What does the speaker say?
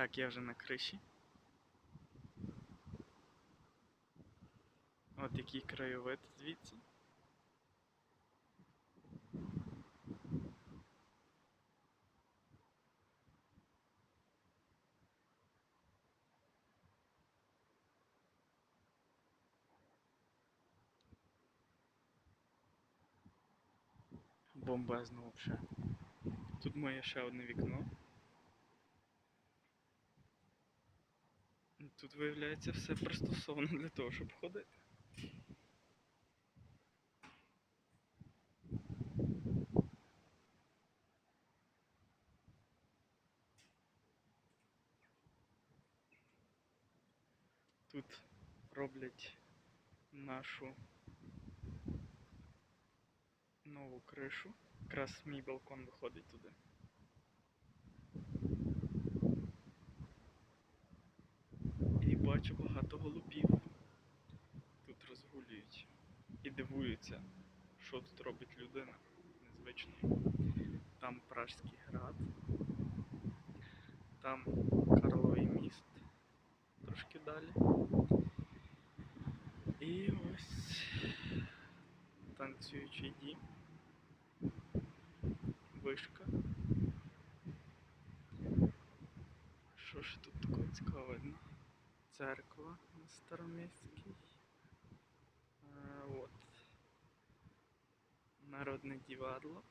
Так, я вже на криші. От який краєвид звідси. Бомбезно вообще. Тут моє ще одне вікно. Тут виявляється все пристосовано для того, щоб ходити. Тут роблять нашу нову кришу. Якраз мій балкон виходить туди. І бачу багато голубів. Тут розгулюють і дивуються, що тут робить людина незвично. Там Пражський град, там Карловий міст, трошки далі. І ось танцюючий дім. Вишка. Що ж тут такого цікавого? Церква на Староміській. От. Народне дівадло.